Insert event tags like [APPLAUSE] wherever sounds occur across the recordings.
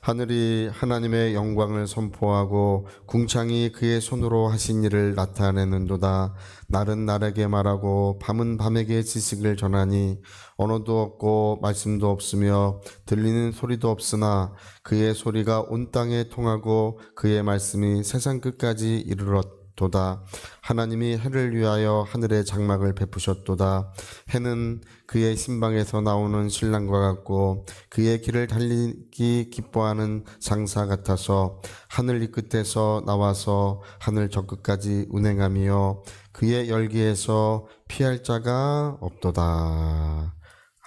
하늘이 하나님의 영광을 선포하고 궁창이 그의 손으로 하신 일을 나타내는도다. 날은 날에게 말하고 밤은 밤에게 지식을 전하니 언어도 없고 말씀도 없으며 들리는 소리도 없으나 그의 소리가 온 땅에 통하고 그의 말씀이 세상 끝까지 이르렀 도다. 하나님이 해를 위하여 하늘의 장막을 베푸셨도다. 해는 그의 신방에서 나오는 신랑과 같고 그의 길을 달리기 기뻐하는 장사 같아서 하늘 이 끝에서 나와서 하늘 저 끝까지 운행하며 그의 열기에서 피할 자가 없도다.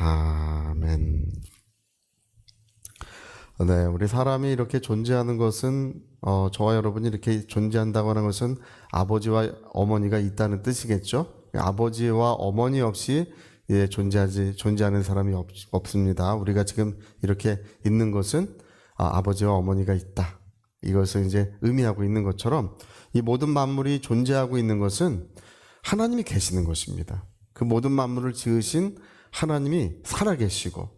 아멘 네, 우리 사람이 이렇게 존재하는 것은 어, 저와 여러분이 이렇게 존재한다고 하는 것은 아버지와 어머니가 있다는 뜻이겠죠. 아버지와 어머니 없이 예, 존재하지 존재하는 사람이 없, 없습니다. 우리가 지금 이렇게 있는 것은 아, 아버지와 어머니가 있다. 이것을 이제 의미하고 있는 것처럼 이 모든 만물이 존재하고 있는 것은 하나님이 계시는 것입니다. 그 모든 만물을 지으신 하나님이 살아계시고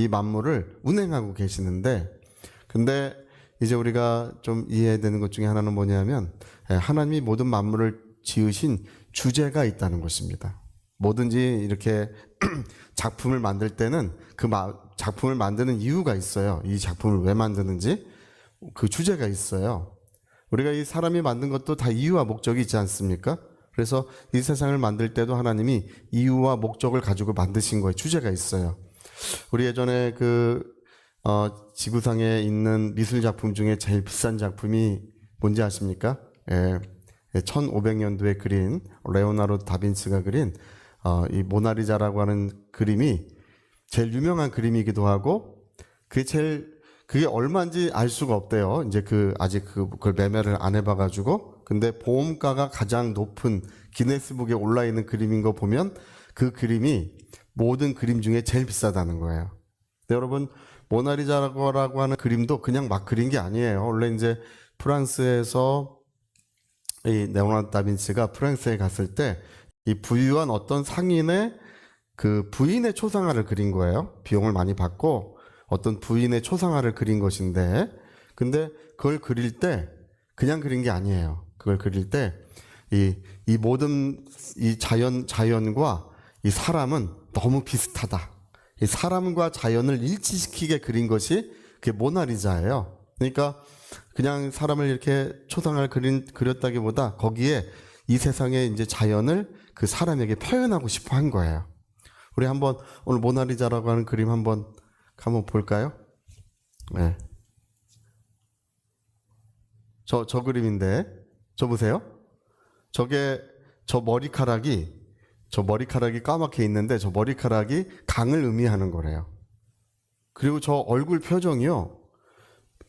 이 만물을 운행하고 계시는데 근데 이제 우리가 좀 이해해야 되는 것 중에 하나는 뭐냐면 예, 하나님이 모든 만물을 지으신 주제가 있다는 것입니다. 뭐든지 이렇게 [CLEARS THROAT] 작품을 만들 때는 그 마- 작품을 만드는 이유가 있어요. 이 작품을 왜 만드는지 그 주제가 있어요. 우리가 이 사람이 만든 것도 다 이유와 목적이 있지 않습니까? 그래서 이 세상을 만들 때도 하나님이 이유와 목적을 가지고 만드신 거예요. 주제가 있어요. 우리 예전에 그 어, 지구상에 있는 미술 작품 중에 제일 비싼 작품이 뭔지 아십니까? 예, 1500년도에 그린 레오나르도 다빈치가 그린 어, 이 모나리자라고 하는 그림이 제일 유명한 그림이기도 하고 그게 제일 그게 얼마인지 알 수가 없대요. 이제 그 아직 그 그걸 매매를 안 해봐가지고 근데 보험가가 가장 높은 기네스북에 올라 있는 그림인 거 보면 그 그림이 모든 그림 중에 제일 비싸다는 거예요. 여러분 모나리자라고 하는 그림도 그냥 막 그린 게 아니에요. 원래 이제 프랑스에서 이 레오나르도 다빈치가 프랑스에 갔을 때 이 부유한 어떤 상인의 그 부인의 초상화를 그린 거예요. 비용을 많이 받고 어떤 부인의 초상화를 그린 것인데 근데 그걸 그릴 때 그냥 그린 게 아니에요. 그걸 그릴 때 이 이 모든 이 자연 자연과 이 사람은 너무 비슷하다. 이 사람과 자연을 일치시키게 그린 것이 그게 모나리자예요. 그러니까 그냥 사람을 이렇게 초상화를 그린 그렸다기보다 거기에 이 세상의 이제 자연을 그 사람에게 표현하고 싶어 한 거예요. 우리 한번 오늘 모나리자라고 하는 그림 한번 한번 볼까요? 네. 저, 저 그림인데, 저 보세요. 저게, 저 머리카락이, 저 머리카락이 까맣게 있는데, 저 머리카락이 강을 의미하는 거래요. 그리고 저 얼굴 표정이요.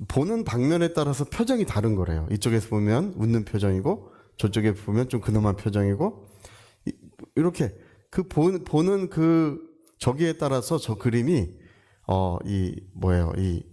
보는 방면에 따라서 표정이 다른 거래요. 이쪽에서 보면 웃는 표정이고, 저쪽에 보면 좀 근엄한 표정이고, 이- 이렇게 그 보는, 보는 그 저기에 따라서 저 그림이 어, 이 뭐예요? 이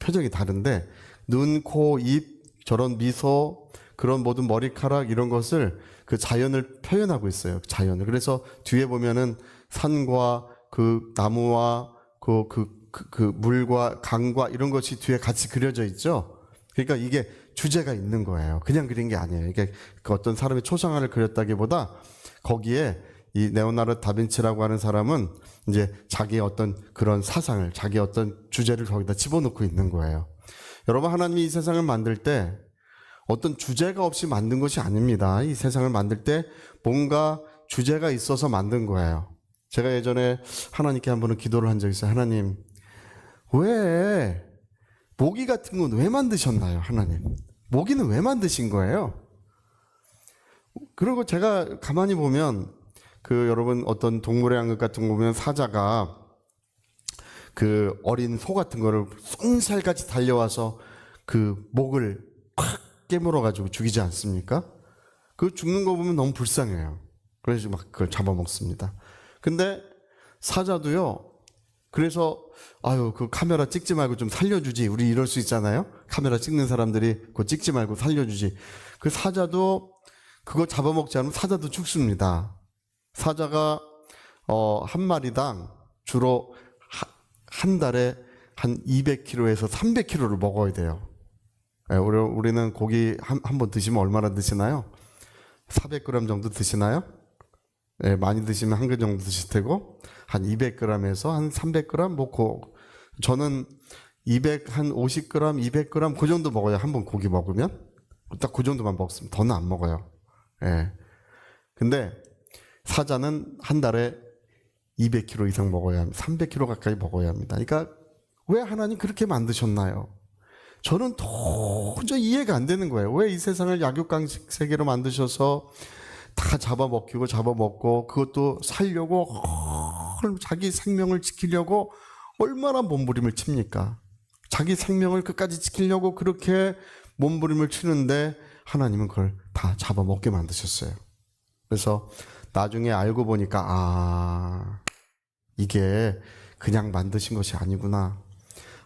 표정이 다른데 눈, 코, 입 저런 미소 그런 모든 머리카락 이런 것을 그 자연을 표현하고 있어요. 자연을. 그래서 뒤에 보면은 산과 그 나무와 그, 그, 그, 그 물과 강과 이런 것이 뒤에 같이 그려져 있죠. 그러니까 이게 주제가 있는 거예요. 그냥 그린 게 아니에요. 이게 그 어떤 사람의 초상화를 그렸다기보다 거기에 이 레오나르도 다빈치라고 하는 사람은 이제 자기의 어떤 그런 사상을 자기의 어떤 주제를 거기다 집어넣고 있는 거예요. 여러분 하나님이 이 세상을 만들 때 어떤 주제가 없이 만든 것이 아닙니다. 이 세상을 만들 때 뭔가 주제가 있어서 만든 거예요. 제가 예전에 하나님께 한 번은 기도를 한 적이 있어요. 하나님, 왜 모기 같은 건 왜 만드셨나요? 하나님. 모기는 왜 만드신 거예요? 그리고 제가 가만히 보면 그 여러분 어떤 동물의 양극 같은 거 보면 사자가 그 어린 소 같은 거를 쏜살같이 달려와서 그 목을 팍 깨물어 가지고 죽이지 않습니까? 그 죽는 거 보면 너무 불쌍해요. 그래서 막 그걸 잡아먹습니다. 근데 사자도요. 그래서 아유 그 카메라 찍지 말고 좀 살려주지. 우리 이럴 수 있잖아요. 카메라 찍는 사람들이 그거 찍지 말고 살려주지. 그 사자도 그거 잡아먹지 않으면 사자도 죽습니다. 사자가 어, 한 마리당 주로 하- 한 달에 한 200kg에서 300kg를 먹어야 돼요. 예, 우리, 우리는 고기 한, 한 번 드시면 얼마나 드시나요? 400g 정도 드시나요? 예, 많이 드시면 한 근 정도 드실 테고, 한 200g에서 한 300g 먹고, 저는 200, 한 50g, 200g 그 정도 먹어요. 한 번 고기 먹으면. 딱 그 정도만 먹습니다. 더는 안 먹어요. 예. 근데 사자는 한 달에 200kg 이상 먹어야 합니다. 300kg 가까이 먹어야 합니다. 그러니까 왜 하나님 그렇게 만드셨나요? 저는 도저히 이해가 안 되는 거예요. 왜 이 세상을 약육강식 세계로 만드셔서 다 잡아먹히고 잡아먹고 그것도 살려고 자기 생명을 지키려고 얼마나 몸부림을 칩니까? 자기 생명을 끝까지 지키려고 그렇게 몸부림을 치는데 하나님은 그걸 다 잡아먹게 만드셨어요. 그래서 나중에 알고 보니까 아 이게 그냥 만드신 것이 아니구나.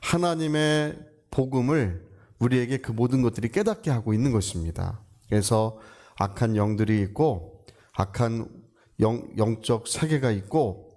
하나님의 복음을 우리에게 그 모든 것들이 깨닫게 하고 있는 것입니다. 그래서 악한 영들이 있고 악한 영, 영적 세계가 있고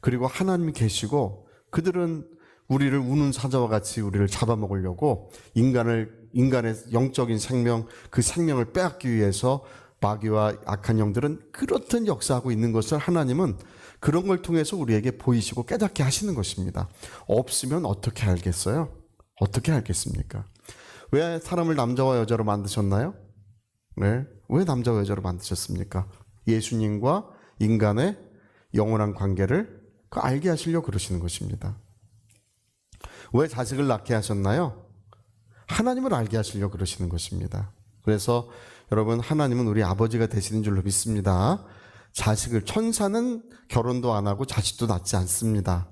그리고 하나님이 계시고 그들은 우리를 우는 사자와 같이 우리를 잡아먹으려고 인간을 인간의 영적인 생명 그 생명을 빼앗기 위해서 마귀와 악한 영들은 그렇듯 역사하고 있는 것을 하나님은 그런 걸 통해서 우리에게 보이시고 깨닫게 하시는 것입니다. 없으면 어떻게 알겠어요? 어떻게 알겠습니까? 왜 사람을 남자와 여자로 만드셨나요? 네. 왜 남자와 여자로 만드셨습니까? 예수님과 인간의 영원한 관계를 그 알게 하시려고 그러시는 것입니다. 왜 자식을 낳게 하셨나요? 하나님을 알게 하시려고 그러시는 것입니다. 그래서 여러분 하나님은 우리 아버지가 되시는 줄로 믿습니다. 자식을 천사는 결혼도 안 하고 자식도 낳지 않습니다.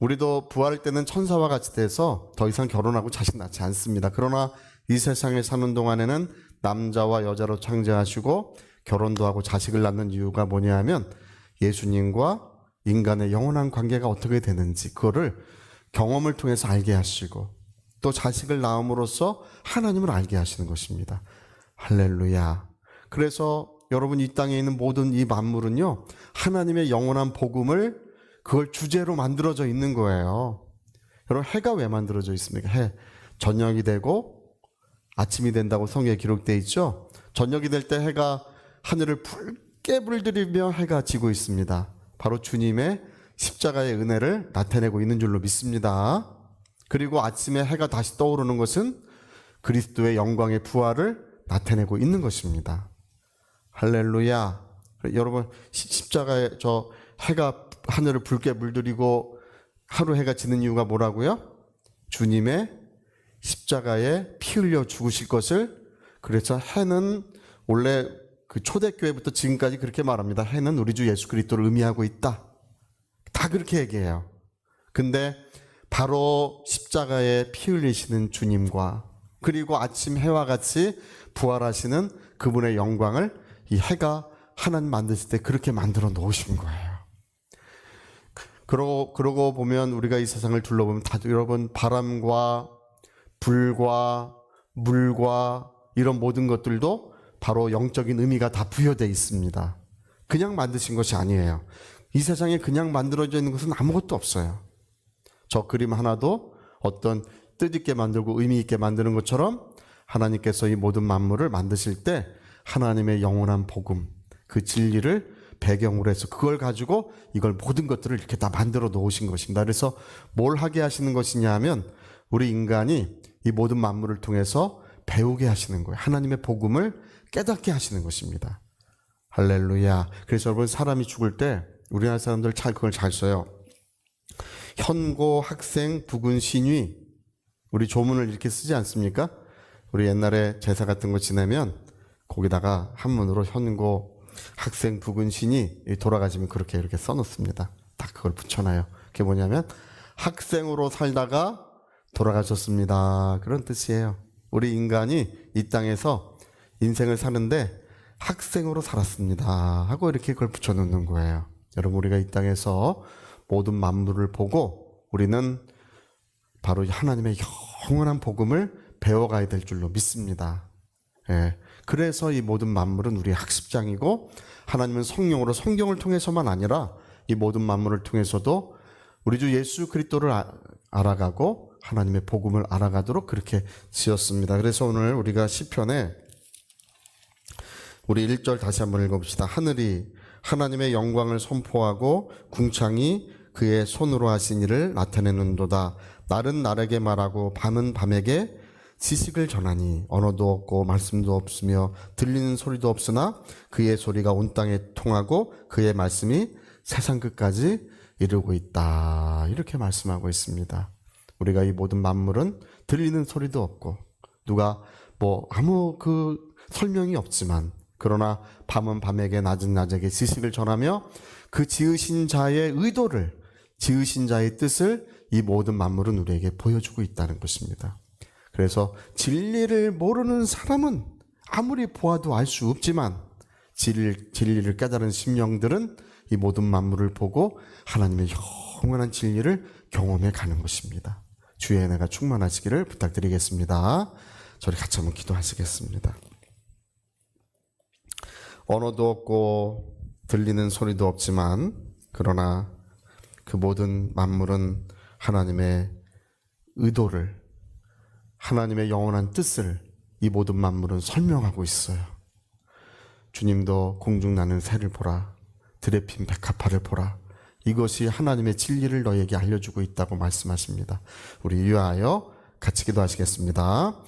우리도 부활할 때는 천사와 같이 돼서 더 이상 결혼하고 자식 낳지 않습니다. 그러나 이 세상에 사는 동안에는 남자와 여자로 창조하시고 결혼도 하고 자식을 낳는 이유가 뭐냐 하면 예수님과 인간의 영원한 관계가 어떻게 되는지 그거를 경험을 통해서 알게 하시고 또 자식을 낳음으로써 하나님을 알게 하시는 것입니다. 할렐루야. 그래서 여러분 이 땅에 있는 모든 이 만물은요, 하나님의 영원한 복음을 그걸 주제로 만들어져 있는 거예요. 여러분, 해가 왜 만들어져 있습니까? 해. 저녁이 되고 아침이 된다고 성경에 기록되어 있죠? 저녁이 될 때 해가 하늘을 붉게 불들이며 해가 지고 있습니다. 바로 주님의 십자가의 은혜를 나타내고 있는 줄로 믿습니다. 그리고 아침에 해가 다시 떠오르는 것은 그리스도의 영광의 부활을 나타내고 있는 것입니다. 할렐루야. 여러분 시- 십자가에 저 해가 하늘을 붉게 물들이고 하루 해가 지는 이유가 뭐라고요? 주님의 십자가에 피 흘려 죽으실 것을 그래서 해는 원래 그 초대교회부터 지금까지 그렇게 말합니다. 해는 우리 주 예수 그리스도를 의미하고 있다. 다 그렇게 얘기해요. 근데 바로 십자가에 피 흘리시는 주님과 그리고 아침 해와 같이 부활하시는 그분의 영광을 이 해가 하나님 만드실 때 그렇게 만들어 놓으신 거예요. 그러고 그러고 보면 우리가 이 세상을 둘러보면 다 여러분 바람과 불과 물과 이런 모든 것들도 바로 영적인 의미가 다 부여되어 있습니다. 그냥 만드신 것이 아니에요. 이 세상에 그냥 만들어져 있는 것은 아무것도 없어요. 저 그림 하나도 어떤 뜻있게 만들고 의미 있게 만드는 것처럼 하나님께서 이 모든 만물을 만드실 때 하나님의 영원한 복음, 그 진리를 배경으로 해서 그걸 가지고 이걸 모든 것들을 이렇게 다 만들어 놓으신 것입니다. 그래서 뭘 하게 하시는 것이냐 하면 우리 인간이 이 모든 만물을 통해서 배우게 하시는 거예요. 하나님의 복음을 깨닫게 하시는 것입니다. 할렐루야. 그래서 여러분 사람이 죽을 때 우리나라 사람들 잘 그걸 잘 써요. 현고 학생 부군 신위 우리 조문을 이렇게 쓰지 않습니까? 우리 옛날에 제사 같은 거 지내면 거기다가 한문으로 현고 학생 부군 신이 돌아가시면 그렇게 이렇게 써놓습니다. 딱 그걸 붙여놔요. 그게 뭐냐면 학생으로 살다가 돌아가셨습니다. 그런 뜻이에요. 우리 인간이 이 땅에서 인생을 사는데 학생으로 살았습니다. 하고 이렇게 그걸 붙여놓는 거예요. 여러분 우리가 이 땅에서 모든 만물을 보고 우리는 바로 하나님의 영원한 복음을 배워가야 될 줄로 믿습니다. 예. 그래서 이 모든 만물은 우리의 학습장이고 하나님은 성령으로 성경을 통해서만 아니라 이 모든 만물을 통해서도 우리 주 예수 그리스도를 아- 알아가고 하나님의 복음을 알아가도록 그렇게 지었습니다. 그래서 오늘 우리가 시편에 우리 1절 다시 한번 읽어봅시다. 하늘이 하나님의 영광을 선포하고 궁창이 그의 손으로 하신 일을 나타내는도다. 날은 날에게 말하고 밤은 밤에게 지식을 전하니 언어도 없고 말씀도 없으며 들리는 소리도 없으나 그의 소리가 온 땅에 통하고 그의 말씀이 세상 끝까지 이르고 있다. 이렇게 말씀하고 있습니다. 우리가 이 모든 만물은 들리는 소리도 없고 누가 뭐 아무 그 설명이 없지만 그러나 밤은 밤에게 낮은 낮에게 지식을 전하며 그 지으신 자의 의도를 지으신 자의 뜻을 이 모든 만물은 우리에게 보여주고 있다는 것입니다. 그래서 진리를 모르는 사람은 아무리 보아도 알 수 없지만 진리, 진리를 깨달은 심령들은 이 모든 만물을 보고 하나님의 영원한 진리를 경험해 가는 것입니다. 주의 은혜가 충만하시기를 부탁드리겠습니다. 저리 같이 한번 기도하시겠습니다. 언어도 없고 들리는 소리도 없지만 그러나 그 모든 만물은 하나님의 의도를 하나님의 영원한 뜻을 이 모든 만물은 설명하고 있어요. 주님도 공중 나는 새를 보라 들에 핀 백합화를 보라 이것이 하나님의 진리를 너에게 알려주고 있다고 말씀하십니다. 우리 위하여 같이 기도하시겠습니다.